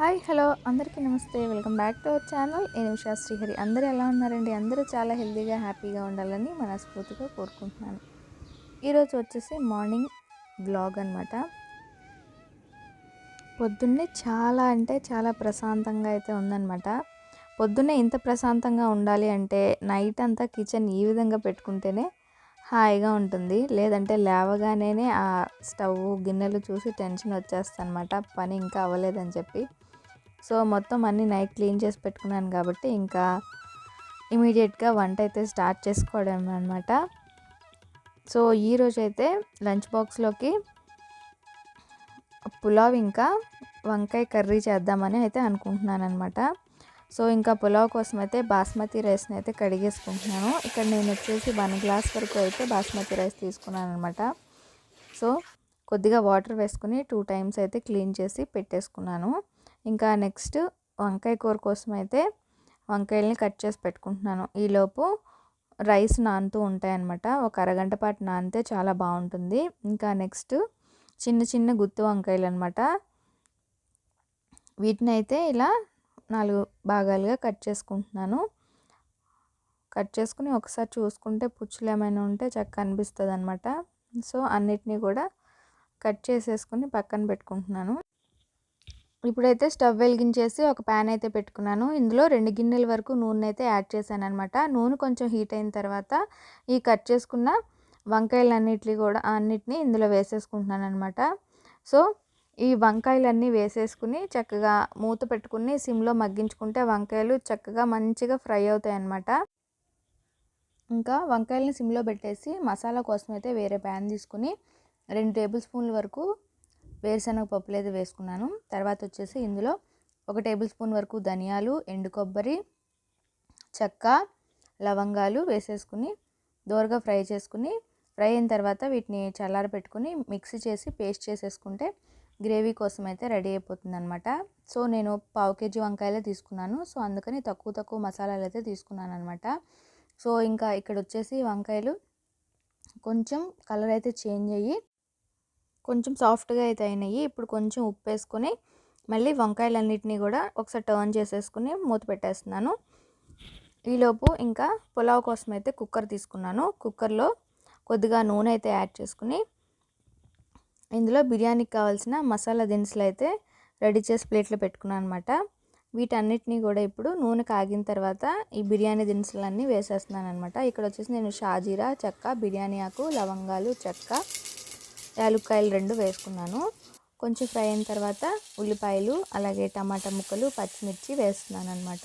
Hi hello. అందరికీ నమస్తే. Welcome back to our channel. నేను ఉషా శ్రీహరి. అందరూ ఎలా ఉన్నారండి? అందరూ చాలా హెల్తీగా హ్యాపీగా ఉండాలని మనస్ఫూర్తిగా కోరుకుంటున్నాను. ఈరోజు వచ్చేసి మార్నింగ్ బ్లాగ్ అనమాట పొద్దున్నే చాలా అంటే చాలా ప్రశాంతంగా అయితే ఉందన్నమాట. పొద్దున్నే ఇంత ప్రశాంతంగా ఉండాలి అంటే నైట్ అంతా కిచెన్ ఈ విధంగా పెట్టుకుంటేనే హాయిగా ఉంటుంది. లేదంటే లేవగానే ఆ స్టవ్ గిన్నెలు చూసి టెన్షన్ వచ్చేస్తుంది అనమాట పని ఇంకా అవ్వలేదని చెప్పి. సో మొత్తం అన్నీ నైట్ క్లీన్ చేసి పెట్టుకున్నాను కాబట్టి ఇంకా ఇమీడియట్గా వంట అయితే స్టార్ట్ చేసుకోవడం అనమాట సో ఈరోజు అయితే లంచ్ బాక్స్లోకి పులావ్ ఇంకా వంకాయ కర్రీ చేద్దామని అయితే అనుకుంటున్నాను అనమాట సో ఇంకా పులావ్ కోసం అయితే బాస్మతి రైస్ని అయితే కడిగేసుకుంటున్నాను. ఇక్కడ నేను వచ్చేసి వన్ గ్లాస్ వరకు అయితే బాస్మతి రైస్ తీసుకున్నాను అనమాట సో కొద్దిగా వాటర్ వేసుకుని టూ టైమ్స్ అయితే క్లీన్ చేసి పెట్టేసుకున్నాను. ఇంకా నెక్స్ట్ వంకాయ కూర కోసం అయితే వంకాయల్ని కట్ చేసి పెట్టుకుంటున్నాను. ఈలోపు రైస్ నానుతూ ఉంటాయన్నమాట. ఒక అరగంట పాటు నానితే చాలా బాగుంటుంది. ఇంకా నెక్స్ట్ చిన్న చిన్న గుత్తి వంకాయలు అనమాట వీటిని అయితే ఇలా నాలుగు భాగాలుగా కట్ చేసుకుంటున్నాను. కట్ చేసుకుని ఒకసారి చూసుకుంటే పుచ్చులు ఏమైనా ఉంటే చక్కగా అనిపిస్తుంది అనమాట సో అన్నిటినీ కూడా కట్ చేసేసుకుని పక్కన పెట్టుకుంటున్నాను. ఇప్పుడైతే స్టవ్ వెలిగించేసి ఒక ప్యాన్ అయితే పెట్టుకున్నాను. ఇందులో రెండు గిన్నెల వరకు నూనె అయితే యాడ్ చేశాను అనమాట నూనె కొంచెం హీట్ అయిన తర్వాత ఈ కట్ చేసుకున్న వంకాయలు అన్నిటిని కూడా అన్నిటిని ఇందులో వేసేసుకుంటున్నాను అనమాట సో ఈ వంకాయలన్నీ వేసేసుకుని చక్కగా మూత పెట్టుకుని సిమ్లో మగ్గించుకుంటే వంకాయలు చక్కగా మంచిగా ఫ్రై అవుతాయి అన్నమాట ఇంకా వంకాయలని సిమ్లో పెట్టేసి మసాలా కోసం అయితే వేరే ప్యాన్ తీసుకుని రెండు టేబుల్ స్పూన్ల వరకు వేరుశనగ పప్పులు అయితే వేసుకున్నాను. తర్వాత వచ్చేసి ఇందులో ఒక టేబుల్ స్పూన్ వరకు ధనియాలు ఎండు కొబ్బరి చెక్క లవంగాలు వేసేసుకుని దోరగా ఫ్రై చేసుకుని ఫ్రై అయిన తర్వాత వీటిని చల్లార పెట్టుకుని మిక్సీ చేసి పేస్ట్ చేసేసుకుంటే గ్రేవీ కోసం అయితే రెడీ అయిపోతుంది అనమాట సో నేను పావు కేజీ వంకాయలే తీసుకున్నాను. సో అందుకని తక్కువ తక్కువ మసాలాలు అయితే తీసుకున్నాను అనమాట సో ఇంకా ఇక్కడ వచ్చేసి వంకాయలు కొంచెం కలర్ అయితే చేంజ్ అయ్యి కొంచెం సాఫ్ట్గా అయితే అయినాయి. ఇప్పుడు కొంచెం ఉప్పు వేసుకొని మళ్ళీ వంకాయలన్నిటినీ కూడా ఒకసారి టర్న్ చేసేసుకుని మూత పెట్టేస్తున్నాను. ఈలోపు ఇంకా పులావ్ కోసం అయితే కుక్కర్ తీసుకున్నాను. కుక్కర్లో కొద్దిగా నూనె అయితే యాడ్ చేసుకుని ఇందులో బిర్యానీకి కావాల్సిన మసాలా దినుసులు అయితే రెడీ చేసి ప్లేట్లో పెట్టుకున్నాను అనమాట వీటన్నిటిని కూడా ఇప్పుడు నూనె కాగిన తర్వాత ఈ బిర్యానీ దినుసులన్నీ వేసేస్తున్నాను అనమాట ఇక్కడ వచ్చేసి నేను షాజీరా చెక్క బిర్యానీ ఆకు లవంగాలు చెక్క యాలుక్కాయలు రెండు వేసుకున్నాను. కొంచెం ఫ్రై అయిన తర్వాత ఉల్లిపాయలు అలాగే టమాటా ముక్కలు పచ్చిమిర్చి వేస్తున్నాను అనమాట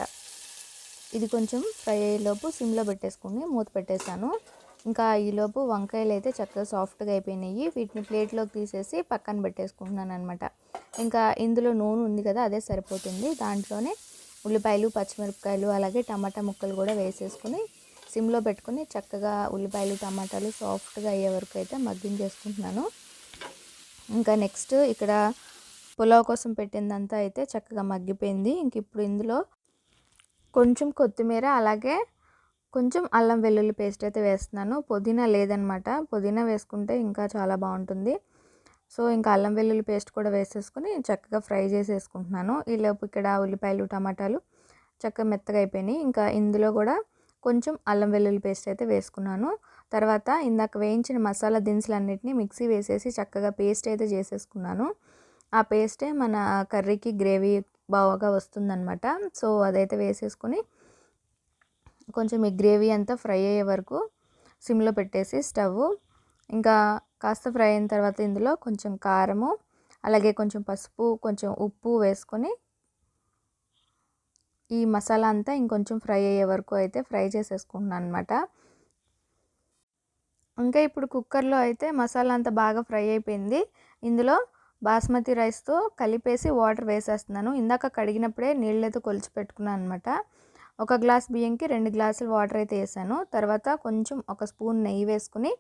ఇది కొంచెం ఫ్రై అయ్యేలోపు సిమ్లో పెట్టేసుకుని మూత పెట్టేశాను. ఇంకా ఈలోపు వంకాయలు అయితే చక్కగా సాఫ్ట్గా అయిపోయినాయి. వీటిని ప్లేట్లోకి తీసేసి పక్కన పెట్టేసుకుంటున్నాను అనమాట ఇంకా ఇందులో నూనె ఉంది కదా అదే సరిపోతుంది. దాంట్లోనే ఉల్లిపాయలు పచ్చిమిరపకాయలు అలాగే టమాటా ముక్కలు కూడా వేసేసుకుని సిమ్లో పెట్టుకుని చక్కగా ఉల్లిపాయలు టమాటాలు సాఫ్ట్గా అయ్యే వరకు అయితే మగ్గించేసుకుంటున్నాను. ఇంకా నెక్స్ట్ ఇక్కడ పులావ్ కోసం పెట్టిందంతా అయితే చక్కగా మగ్గిపోయింది. ఇంక ఇప్పుడు ఇందులో కొంచెం కొత్తిమీర అలాగే కొంచెం అల్లం వెల్లుల్లి పేస్ట్ అయితే వేస్తున్నాను. పుదీనా లేదనమాట. పుదీనా వేసుకుంటే ఇంకా చాలా బాగుంటుంది. సో ఇంకా అల్లం వెల్లుల్లి పేస్ట్ కూడా వేసేసుకుని చక్కగా ఫ్రై చేసేసుకుంటున్నాను. ఈలోపు ఇక్కడ ఉల్లిపాయలు టమాటాలు చక్కగా మెత్తగా అయిపోయినాయి. ఇంకా ఇందులో కూడా కొంచెం అల్లం వెల్లుల్లి పేస్ట్ అయితే వేసుకున్నాను. తర్వాత ఇందాక వేయించిన మసాలా దినుసులన్నిటిని మిక్సీ వేసేసి చక్కగా పేస్ట్ అయితే చేసేసుకున్నాను. ఆ పేస్టే మన కర్రీకి గ్రేవీ బాగా వస్తుందన్నమాట. సో అదైతే వేసేసుకొని కొంచెం ఈ గ్రేవీ అంతా ఫ్రై అయ్యే వరకు సిమ్లో పెట్టేసి స్టవ్. ఇంకా కాస్త ఫ్రై అయిన తర్వాత ఇందులో కొంచెం కారము అలాగే కొంచెం పసుపు కొంచెం ఉప్పు వేసుకొని ఈ మసాలా అంతా ఇంకొంచెం ఫ్రై అయ్యే వరకు అయితే ఫ్రై చేసేసుకుంటున్నాను అనమాట ఇంకా ఇప్పుడు కుక్కర్లో అయితే మసాలా అంతా బాగా ఫ్రై అయిపోయింది. ఇందులో బాస్మతి రైస్తో కలిపేసి వాటర్ వేసేస్తున్నాను. ఇందాక కడిగినప్పుడే నీళ్ళైతే కొలిచి పెట్టుకున్నాను అనమాట ఒక గ్లాస్ బియ్యంకి రెండు గ్లాసులు వాటర్ అయితే వేసాను. తర్వాత కొంచెం ఒక స్పూన్ నెయ్యి వేసుకుని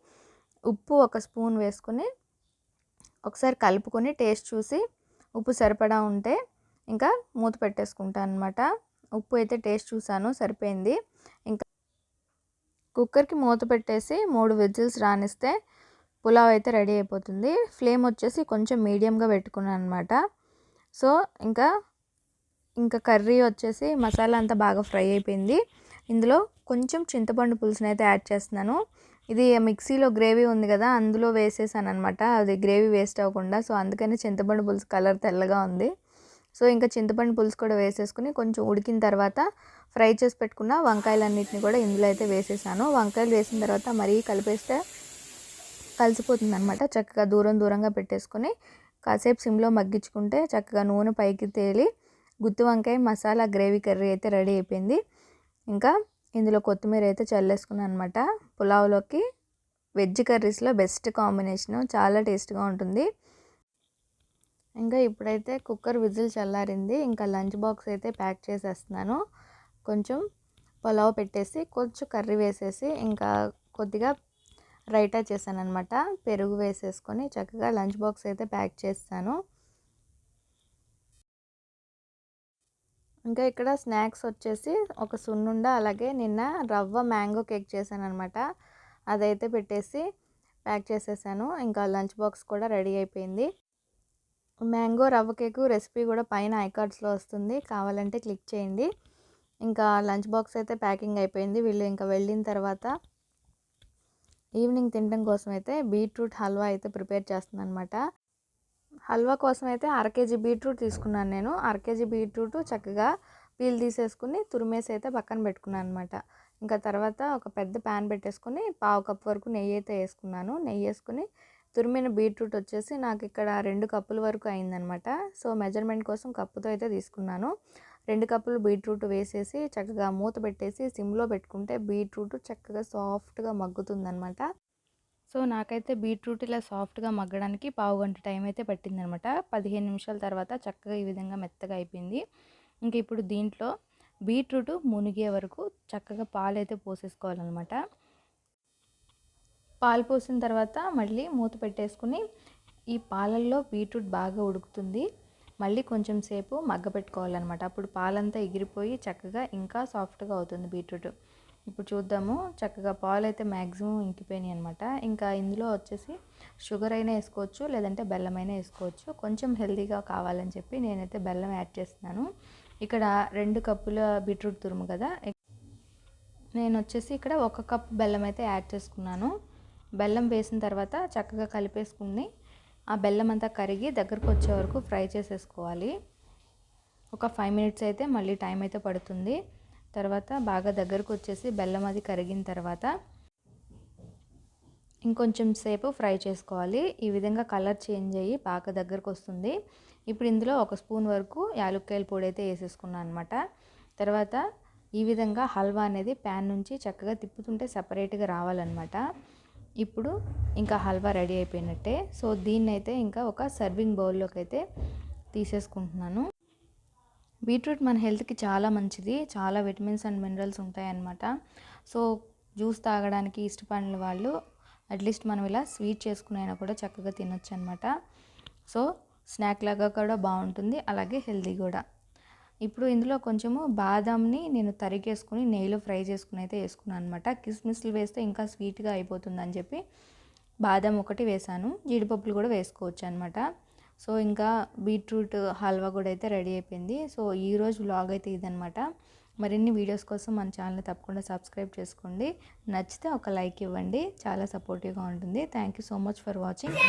ఉప్పు ఒక స్పూన్ వేసుకుని ఒకసారి కలుపుకొని టేస్ట్ చూసి ఉప్పు సరిపడా ఉంటే ఇంకా మూత పెట్టేసుకుంటాను అనమాట ఉప్పు అయితే టేస్ట్ చూసాను సరిపోయింది. ఇంకా కుక్కర్కి మూత పెట్టేసి మూడు విజిల్స్ రానిస్తే పులావ్ అయితే రెడీ అయిపోతుంది. ఫ్లేమ్ వచ్చేసి కొంచెం మీడియంగా పెట్టుకున్నాను అనమాట సో ఇంకా ఇంకా కర్రీ వచ్చేసి మసాలా అంతా బాగా ఫ్రై అయిపోయింది. ఇందులో కొంచెం చింతపండు పులుసుని అయితే యాడ్ చేస్తున్నాను. ఇది మిక్సీలో గ్రేవీ ఉంది కదా అందులో వేసేసాను అనమాట అది గ్రేవీ వేస్ట్ అవ్వకుండా సో అందుకని చింతపండు పులుసు కలర్ తెల్లగా ఉంది. సో ఇంకా చింతపండు పులుసు కూడా వేసేసుకుని కొంచెం ఉడికిన తర్వాత ఫ్రై చేసి పెట్టుకున్న వంకాయలన్నింటినీ కూడా ఇందులో అయితే వేసేసాను. వంకాయలు వేసిన తర్వాత మరీ కలిపేస్తే కలిసిపోతుంది అనమాట చక్కగా దూరం దూరంగా పెట్టేసుకొని కాసేపు సిమ్లో మగ్గించుకుంటే చక్కగా నూనె పైకి తేలి గుత్తి వంకాయ మసాలా గ్రేవీ కర్రీ అయితే రెడీ అయిపోయింది. ఇంకా ఇందులో కొత్తిమీర అయితే చల్లేసుకున్నాను అనమాట పులావ్లోకి వెజ్ కర్రీస్లో బెస్ట్ కాంబినేషను. చాలా టేస్ట్గా ఉంటుంది. ఇంకా ఇప్పుడైతే కుక్కర్ విజిల్ చల్లారింది. ఇంకా లంచ్ బాక్స్ అయితే ప్యాక్ చేసేస్తున్నాను. కొంచెం పులావ్ పెట్టేసి కొంచెం కర్రీ వేసేసి ఇంకా కొద్దిగా రైటా చేశాను అనమాట పెరుగు వేసేసుకొని చక్కగా లంచ్ బాక్స్ అయితే ప్యాక్ చేస్తాను. ఇంకా ఇక్కడ స్నాక్స్ వచ్చేసి ఒక సున్నుండ అలాగే నిన్న రవ్వ మ్యాంగో కేక్ చేశాను అనమాట అదైతే పెట్టేసి ప్యాక్ చేసేసాను. ఇంకా లంచ్ బాక్స్ కూడా రెడీ అయిపోయింది. మ్యాంగో రవ్వ కేకు రెసిపీ కూడా పైన ఐకార్డ్స్లో వస్తుంది. కావాలంటే క్లిక్ చేయండి. ఇంకా లంచ్ బాక్స్ అయితే ప్యాకింగ్ అయిపోయింది. వీళ్ళు ఇంకా వెళ్ళిన తర్వాత ఈవినింగ్ తినడం కోసం అయితే బీట్రూట్ హల్వా అయితే ప్రిపేర్ చేస్తున్నాను అనమాట హల్వా కోసం అయితే కేజీ బీట్రూట్ తీసుకున్నాను నేను. అర కేజీ బీట్రూట్ చక్కగా పీల్ తీసేసుకుని తురిమేసి అయితే పక్కన పెట్టుకున్నాను అనమాట ఇంకా తర్వాత ఒక పెద్ద ప్యాన్ పెట్టేసుకుని పావు కప్ వరకు నెయ్యి అయితే వేసుకున్నాను. నెయ్యి వేసుకుని తురిమిన బీట్రూట్ వచ్చేసి నాకు ఇక్కడ రెండు కప్పుల వరకు అయిందనమాట సో మెజర్మెంట్ కోసం కప్పుతో అయితే తీసుకున్నాను. రెండు కప్పులు బీట్రూట్ వేసేసి చక్కగా మూత పెట్టేసి సిమ్లో పెట్టుకుంటే బీట్రూట్ చక్కగా సాఫ్ట్గా మగ్గుతుందనమాట సో నాకైతే బీట్రూట్ ఇలా సాఫ్ట్గా మగ్గడానికి పావు గంట టైం అయితే పట్టిందనమాట పదిహేను నిమిషాల తర్వాత చక్కగా ఈ విధంగా మెత్తగా అయిపోయింది. ఇంక ఇప్పుడు దీంట్లో బీట్రూట్ మునిగే వరకు చక్కగా పాలు అయితే పోసేసుకోవాలన్నమాట. పాలు పోసిన తర్వాత మళ్ళీ మూత పెట్టేసుకుని ఈ పాలల్లో బీట్రూట్ బాగా ఉడుకుతుంది. మళ్ళీ కొంచెం సేపు మగ్గ పెట్టుకోవాలన్నమాట. అప్పుడు పాలంతా ఎగిరిపోయి చక్కగా ఇంకా సాఫ్ట్గా అవుతుంది బీట్రూట్. ఇప్పుడు చూద్దాము. చక్కగా పాలు అయితే మ్యాక్సిమం ఇంకిపోయినాయి అనమాట ఇంకా ఇందులో వచ్చేసి షుగర్ అయినా వేసుకోవచ్చు లేదంటే బెల్లం అయినా వేసుకోవచ్చు. కొంచెం హెల్తీగా కావాలని చెప్పి నేనైతే బెల్లం యాడ్ చేస్తున్నాను. ఇక్కడ రెండు కప్పుల బీట్రూట్ తురుము కదా. నేను వచ్చేసి ఇక్కడ ఒక కప్ బెల్లం అయితే యాడ్ చేసుకున్నాను. బెల్లం వేసిన తర్వాత చక్కగా కలిపేసుకుని ఆ బెల్లం అంతా కరిగి దగ్గరకు వచ్చే వరకు ఫ్రై చేసేసుకోవాలి. ఒక ఫైవ్ మినిట్స్ అయితే మళ్ళీ టైం అయితే పడుతుంది. తర్వాత బాగా దగ్గరకు వచ్చేసి బెల్లం అది కరిగిన తర్వాత ఇంకొంచెం సేపు ఫ్రై చేసుకోవాలి. ఈ విధంగా కలర్ చేంజ్ అయ్యి బాగా దగ్గరకు వస్తుంది. ఇప్పుడు ఇందులో ఒక స్పూన్ వరకు యాలుక్కాయల పొడి అయితే వేసేసుకున్నాను అనమాట తర్వాత ఈ విధంగా హల్వా అనేది ప్యాన్ నుంచి చక్కగా తిప్పుతుంటే సపరేట్గా రావాలన్నమాట. ఇప్పుడు ఇంకా హల్వా రెడీ అయిపోయినట్టే. సో దీన్ని అయితే ఇంకా ఒక సర్వింగ్ బౌల్లోకి అయితే తీసేసుకుంటున్నాను. బీట్రూట్ మన హెల్త్కి చాలా మంచిది. చాలా విటమిన్స్ అండ్ మినరల్స్ ఉంటాయన్నమాట. సో జ్యూస్ తాగడానికి ఇష్టపడిన వాళ్ళు అట్లీస్ట్ మనం ఇలా స్వీట్ చేసుకుని అయినా కూడా చక్కగా తినొచ్చు అనమాట సో స్నాక్ లాగా కూడా బాగుంటుంది. అలాగే హెల్తీ కూడా. ఇప్పుడు ఇందులో కొంచెము బాదంని నేను తరిగేసుకుని నెయ్యిలో ఫ్రై చేసుకుని అయితే వేసుకున్నాను అనమాట కిస్మిస్లు వేస్తే ఇంకా స్వీట్గా అయిపోతుందని చెప్పి బాదం ఒకటి వేసాను. జీడిపప్పులు కూడా వేసుకోవచ్చు అనమాట సో ఇంకా బీట్రూట్ హల్వా కూడా అయితే రెడీ అయిపోయింది. సో ఈరోజు వ్లాగ్ అయితే ఇదనమాట మరిన్ని వీడియోస్ కోసం మన ఛానల్ని తప్పకుండా సబ్స్క్రైబ్ చేసుకోండి. నచ్చితే ఒక లైక్ ఇవ్వండి. చాలా సపోర్టివ్గా ఉంటుంది. Thank you so much for watching.